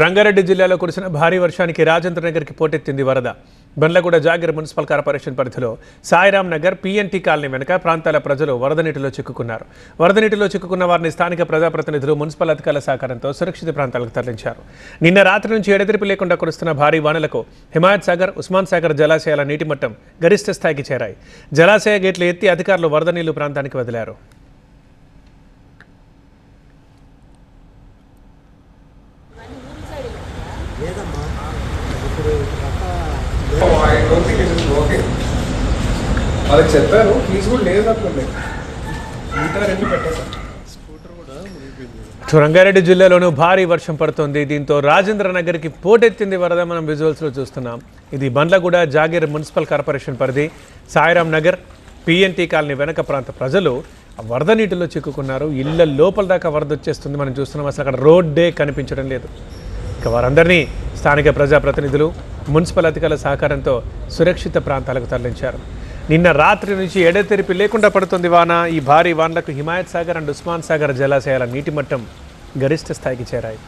రంగారెడ్డి జిల్లాలో కురిసిన భారీ వర్షానికి రాజేంద్ర నగర్కి పోటెత్తింది వరద. బండ్లగూడ జాగిర్ మున్సిపల్ కార్పొరేషన్ పరిధిలో సాయిరాం నగర్ పీఎన్టీ కాలనీ వెనుక ప్రాంతాల ప్రజలు వరద నీటిలో చిక్కుకున్నారు. వరద నీటిలో చిక్కుకున్న వారిని స్థానిక ప్రజాప్రతినిధులు మున్సిపల్ అధికారుల సహకారంతో సురక్షిత ప్రాంతాలకు తరలించారు. నిన్న రాత్రి నుంచి ఎడతెరిపి లేకుండా కురుస్తున్న భారీ వానలకు హిమాయత్ సాగర్ ఉస్మాన్ సాగర్ జలాశయాల నీటి మట్టం గరిష్ట స్థాయికి చేరాయి. జలాశయ గేట్లు ఎత్తి అధికారులు వరద నీళ్ళు ప్రాంతానికి వదిలారు. వాళ్ళకి చెప్పాను ఫీజు కూడా లేదు అనుకోండి. మిగతా రెండు పెట్టేసాను రంగారెడ్డి జిల్లాలోనూ భారీ వర్షం పడుతోంది. దీంతో రాజేంద్ర నగర్కి పోటెత్తింది వరద మనం విజువల్స్లో చూస్తున్నాం. ఇది బండ్లగూడ జాగీర్ మున్సిపల్ కార్పొరేషన్ పరిధి. సాయిరాం నగర్ పిఎన్టీ కాలనీ వెనక ప్రాంత ప్రజలు వరద నీటిలో చిక్కుకున్నారు. ఇళ్ళ లోపల దాకా వరద వచ్చేస్తుంది మనం చూస్తున్నాం. అసలు అక్కడ రోడ్డే కనిపించడం లేదు. ఇక వారందరినీ స్థానిక ప్రజాప్రతినిధులు మున్సిపల్ అధికారుల సహకారంతో సురక్షిత ప్రాంతాలకు తరలించారు. నిన్న రాత్రి నుంచి ఎడతెరిపి లేకుండా పడుతుంది వాన. ఈ భారీ వానలకు హిమాయత్ సాగర్ అండ్ ఉస్మాన్ సాగర్ జలాశయాల నీటి మట్టం గరిష్ట స్థాయికి చేరాయి.